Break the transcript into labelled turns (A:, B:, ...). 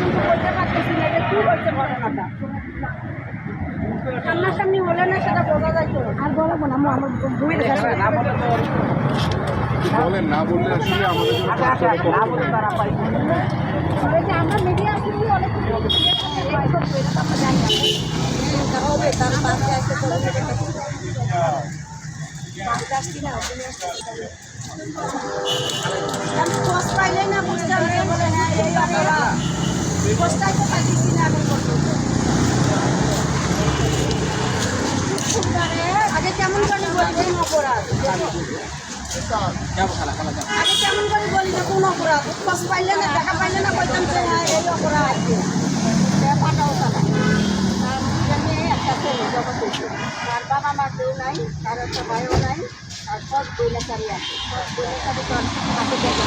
A: কিছু বলতে পারতেছি না যে কী হচ্ছে ঘটনাটা সামনাসামনি হলে না সেটা বোঝা যায় তো আর বলব না আমার বই
B: বলেন না বললে আসলে আমাদের?
A: আমরা মিডিয়া আসলে অনেক এটা আমরা জানি হবে তার পাশে আসতে আসছি না তুমি আমি পাইলে না বুঝতে হবে বলে হ্যাঁ আগে কেমন করে বলি কোন অপরাধ? আগে কেমন করে বলি যে কোন অপরাধ? পোস্ট পাইলে না টাকা পাইলে না কইতাম যে হ্যাঁ এই অপরাধ ব্যাপারটাও তারা। তার একটা ছেলে হয়েছে তার বাবা মা কেউ নাই, তার একটা ভাইও নাই আর সব বইলাচারি আছে। সব বইলাচারি তো আর হাতে দেখে